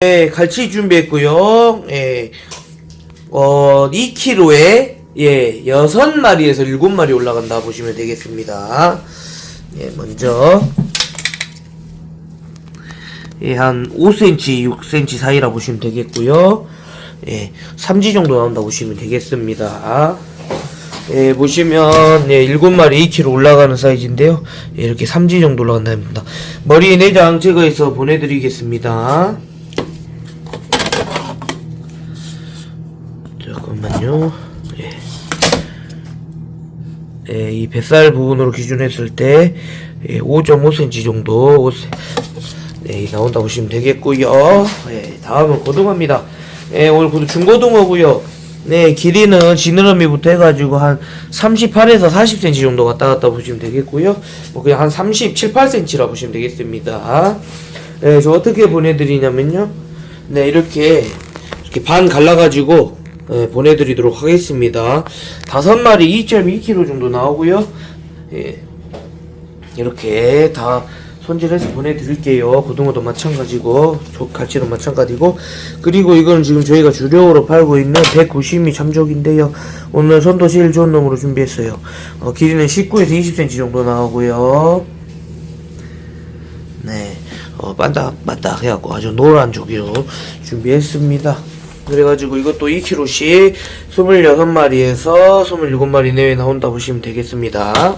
네, 갈치 준비했고요. 예, 어, 2kg에 예, 6마리에서 7마리 올라간다 보시면 되겠습니다. 예, 먼저 예, 한 5cm, 6cm 사이라 보시면 되겠고요. 예, 3지 정도 나온다 보시면 되겠습니다. 예, 보시면 예, 7마리 2kg 올라가는 사이즈인데요. 예, 이렇게 3지 정도 올라간답니다. 머리 내장 제거해서 보내드리겠습니다. 잠깐만요. 예. 예, 이 뱃살 부분으로 기준했을 때 예, 5.5cm 정도 옷- 네, 나온다 보시면 되겠고요. 예, 다음은 고등어입니다. 예, 오늘 고등 중고등어고요. 네, 길이는 지느러미부터 해가지고 한 38에서 40cm 정도 왔다 갔다 보시면 되겠고요. 뭐 그냥 한 37, 8cm라 보시면 되겠습니다. 네, 저 어떻게 보내드리냐면요. 네, 이렇게 이렇게 반 갈라가지고 예, 보내드리도록 하겠습니다. 다섯 마리 2.2kg 정도 나오고요. 예, 이렇게 다 손질해서 보내드릴게요. 고등어도 마찬가지고, 조- 갈치도 마찬가지고, 그리고 이건 지금 저희가 주력으로 팔고 있는 190미 참족인데요. 오늘 제일 좋은 놈으로 준비했어요. 어, 길이는 19에서 20cm 정도 나오고요. 네, 어, 반딱반딱 해갖고 아주 노란 조기로 준비했습니다. 그래가지고 이것도 2kg씩 26마리에서 27마리 내외 나온다 보시면 되겠습니다.